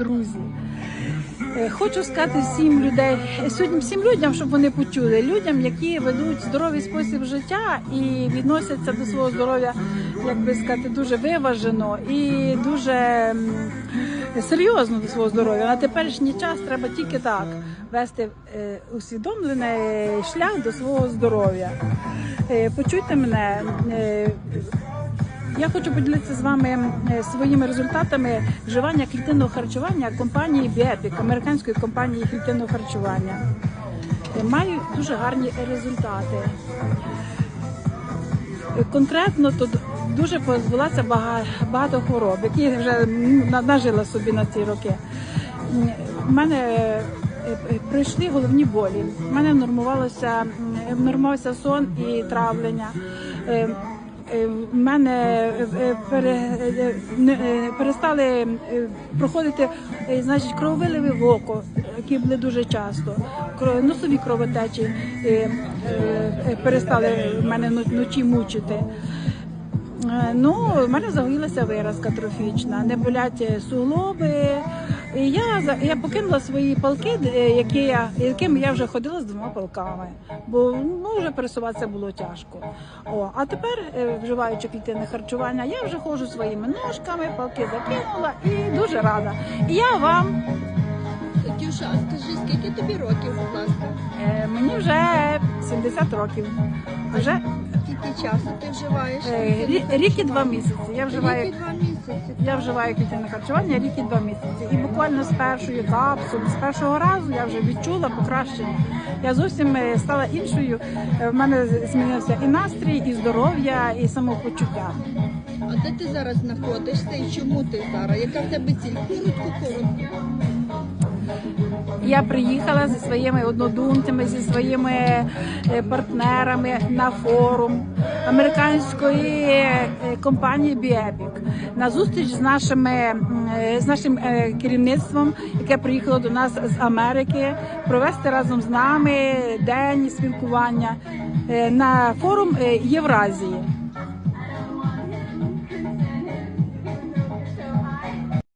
друзі. Е, Хочу сказати всім людей, сьогодні всім людям, щоб вони почули, людям, які ведуть здоровий спосіб життя і відносяться до свого здоров'я, як би сказати, дуже виважено і дуже серйозно до свого здоров'я. На теперішній час треба тільки так вести е, усвідомлений шлях до свого здоров'я. Е, Почуйте мене. Я хочу поділитися з вами е, своїми результатами вживання клітинного харчування компанії Біепік, американської компанії клітинного харчування. Е, Маю дуже гарні результати. Е, Конкретно тут дуже позбулася багато хвороб, які я вже нажила собі на ці роки. У мене пройшли головні болі. У мене нормувалося нормувався сон і травлення. Е, е, В мене е, е, е, перестали проходити значить, крововиливи в око, які були дуже часто. Носові кровотечі перестали мене вночі мучити. Ну, в мене загоїлася виразка трофічна, не болять суглоби. І я, я покинула свої палки, е, які я, якими я вже ходила з двома палками, бо ну, вже пересуватися було тяжко. О, а тепер, е, вживаючи клітинне харчування, я вже ходжу своїми ножками, палки закинула і дуже рада. І я вам, Катюша, а скажи, скільки тобі років, будь ласка? е, мені вже 70 років. Вже Скільки часу ти вживаєш? е, рі- рік і два місяці. Я вживаю і два місяці. Я вживаю клітинне харчування рік і два місяці. І буквально з першої капсули, з першого разу я вже відчула покращення. Я зовсім е, стала іншою. Е, В мене змінився і настрій, і здоров'я, і самопочуття. А де ти зараз знаходишся і чому ти зараз? Яка в тебе ціль? Коротко, коротко. Я приїхала зі своїми однодумцями, зі своїми е, партнерами на форум американської е, компанії Біепік на зустріч з нашими е, з нашим керівництвом, яке приїхало до нас з Америки, провести разом з нами день спілкування на форум Євразії.